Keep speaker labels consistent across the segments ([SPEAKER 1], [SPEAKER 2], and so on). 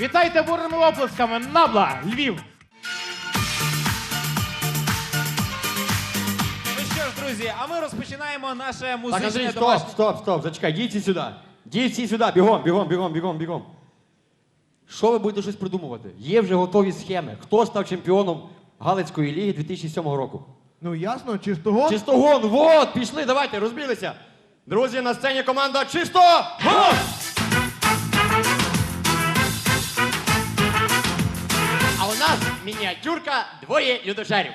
[SPEAKER 1] Вітайте бурними оплесками, Набла, Львів.
[SPEAKER 2] Ну що ж, друзі, а ми розпочинаємо наше
[SPEAKER 3] Так,
[SPEAKER 2] музичне
[SPEAKER 3] Андрій, стоп,
[SPEAKER 2] домашнє.
[SPEAKER 3] стоп, стоп, зачекай, дійці сюди. Дійці сюди, бігом, бігом, бігом, бігом, бігом. Що ви будете щось придумувати? Є вже готові схеми. Хто став чемпіоном Галицької ліги 2007 року?
[SPEAKER 4] Ну ясно, чистого.
[SPEAKER 3] Чистогон, вот, пішли, давайте, розбіглися. Друзі, на сцені команда Чистогон! А мініатюрка двоє людожерів.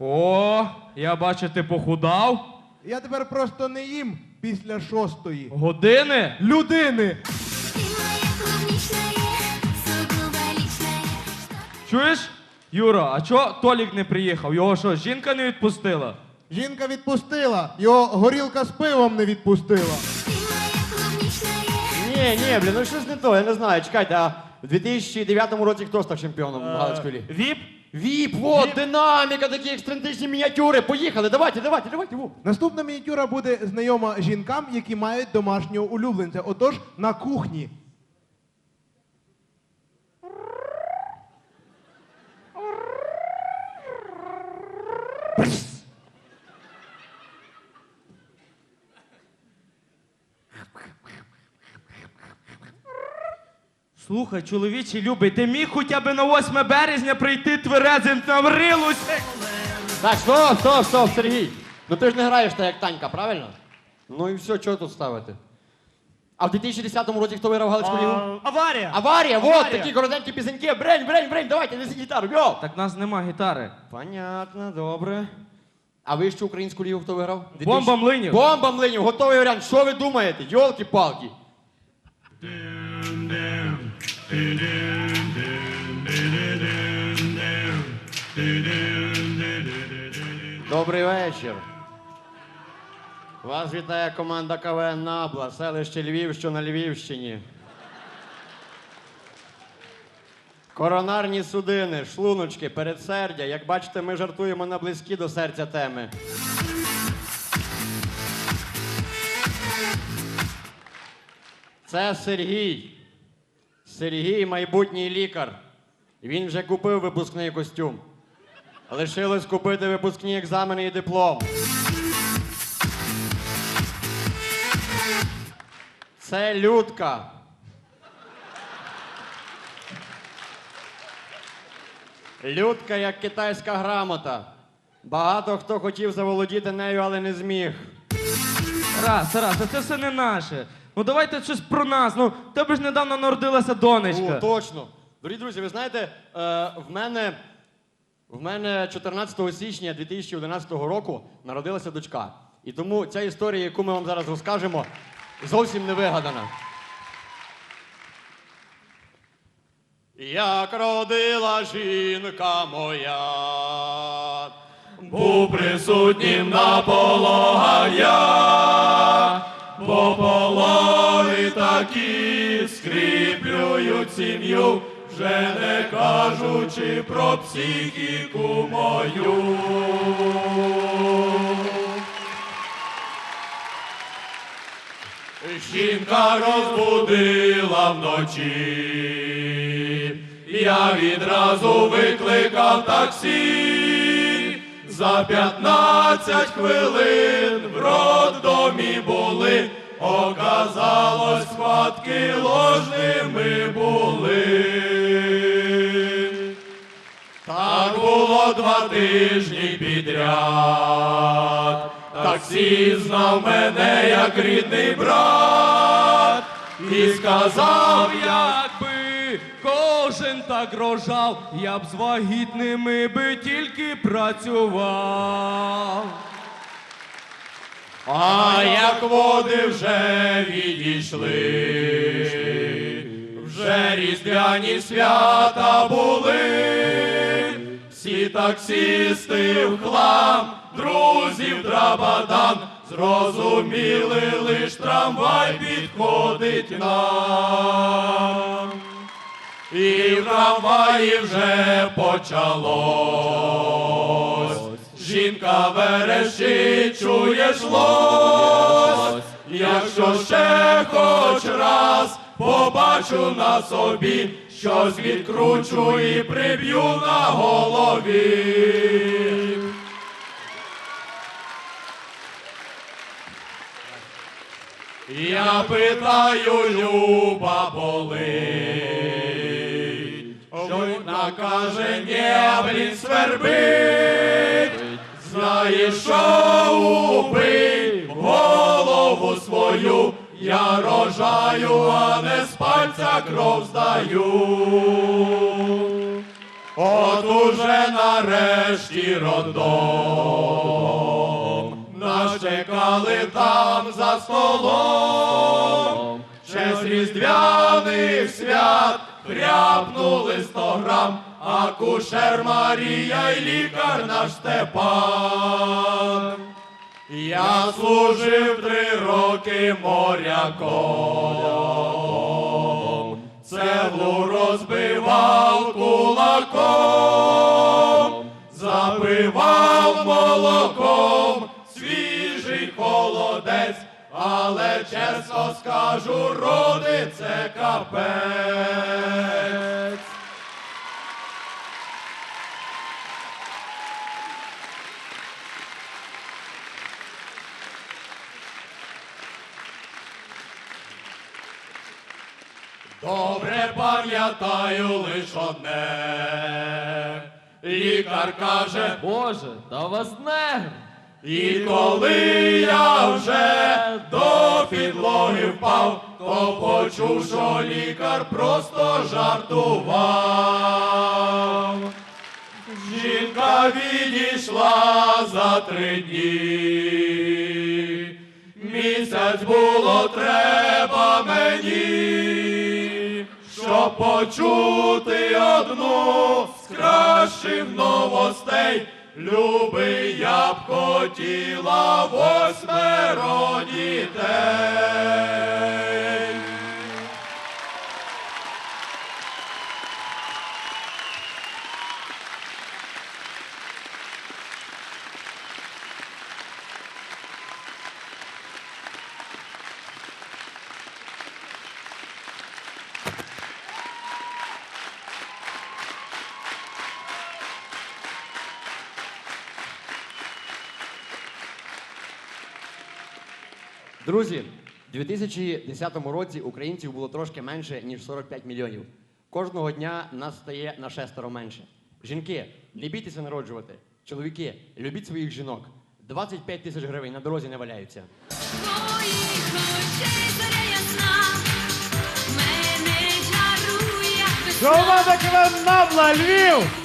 [SPEAKER 5] О, я бачу, ти похудав.
[SPEAKER 4] Я тепер просто не їм після шостої.
[SPEAKER 5] Години?
[SPEAKER 4] Людини!
[SPEAKER 6] Ты моя клубничная, сугубо личная.
[SPEAKER 5] Чуєш? Юра, а чо Толік не приїхав? Його що, жінка не відпустила?
[SPEAKER 4] Жінка відпустила, його горілка з пивом не відпустила.
[SPEAKER 3] Ні, ні, блін, ну щось не то, я не знаю. Чекайте, а в 2009 році хто став чемпіоном Галицької ліги?
[SPEAKER 5] Віп?
[SPEAKER 3] Віп, вот, динаміка, такі ексцентричні мініатюри. Поїхали, давайте, давайте, давайте. Ву.
[SPEAKER 4] Наступна мініатюра буде знайома жінкам, які мають домашнього улюбленця. Отож, на кухні.
[SPEAKER 5] Слухай, чоловічий любий, ти міг хоча б на 8 березня прийти тверезим Наврилуся?
[SPEAKER 3] Так, стоп, стоп, стоп, Сергій. Ну ти ж не граєш так, як Танька, правильно? Ну і все, чого тут ставити? А в 2010 році хто виграв Галицьку лігу?
[SPEAKER 5] Аварія!
[SPEAKER 3] Аварія, вот, такі коротенькі пісеньки. Брень, брень, брень, давайте, неси гітару, йо!
[SPEAKER 5] Так в нас нема гітари.
[SPEAKER 3] Понятно, добре. А ви ще українську лігу хто виграв?
[SPEAKER 5] Бомба Млинів.
[SPEAKER 3] Бомба млинів, готовий варіант. Що ви думаєте? Йолки-палки. Добрий вечір. Вас вітає команда КВН Набла, селище Львів, що на Львівщині. Коронарні судини, шлуночки, передсердя. Як бачите, ми жартуємо на близькі до серця теми. Це Сергій. Сергій майбутній лікар. Він вже купив випускний костюм. Лишилось купити випускні екзамени і диплом. Це Людка. Людка як китайська грамота. Багато хто хотів заволодіти нею, але не зміг.
[SPEAKER 5] Раз, раз, а це все не наше. Ну давайте щось про нас. Ну, тебе ж недавно народилася донечка.
[SPEAKER 3] О, точно. Дорогі друзі, ви знаєте, е, в мене, в мене 14 січня 2011 року народилася дочка. І тому ця історія, яку ми вам зараз розкажемо, зовсім не вигадана. Як родила жінка моя,
[SPEAKER 5] Був присутнім на пологах я, бо пологи такі скріплюють сім'ю, вже не кажучи про психіку мою. Жінка розбудила вночі, я відразу викликав таксі. За 15 хвилин в роддомі були, оказалось, схватки ложними були. Так було два тижні підряд. Таксі знав мене як рідний брат. І сказав, якби кожен так рожав, я б з вагітними би тільки працював. А як води вже відійшли, вже різдвяні свята були, всі таксісти в хлам, друзів драбадан, зрозуміли лиш трамвай підходить нам. І в трамваї вже почалось. Жінка верещить, чуєш лось, якщо ще хоч раз побачу на собі, щось відкручу і приб'ю на голові. Я питаю, Люба болить, каже, блін, свербить. Знаєш, що убий голову свою, я рожаю, а не з пальця кров здаю. От уже нарешті родом, нас чекали там за столом, ще з різдвяних свят хряпнули сто грам, а кушер Марія й лікар наш Степан. Я служив три роки моряком, цеглу розбивав кулаком, запивав молоком, але чесно скажу, роди це капець. Добре пам'ятаю лиш одне. Лікар каже, Боже, та вас негр. І коли я вже до підлоги впав, то почув, що лікар просто жартував. Жінка відійшла за три дні. Місяць було треба мені, щоб почути одну з кращих новостей. Любий, я б хотіла восьмеро дітей.
[SPEAKER 3] Друзі, у 2010 році українців було трошки менше, ніж 45 мільйонів. Кожного дня нас стає на шестеро менше. Жінки, не бійтеся народжувати. Чоловіки, любіть своїх жінок. 25 тисяч гривень на дорозі не валяються.
[SPEAKER 6] Твоїх очей зоря ясна, мене чарує, весна.
[SPEAKER 1] Команда КВН Набла, Львів!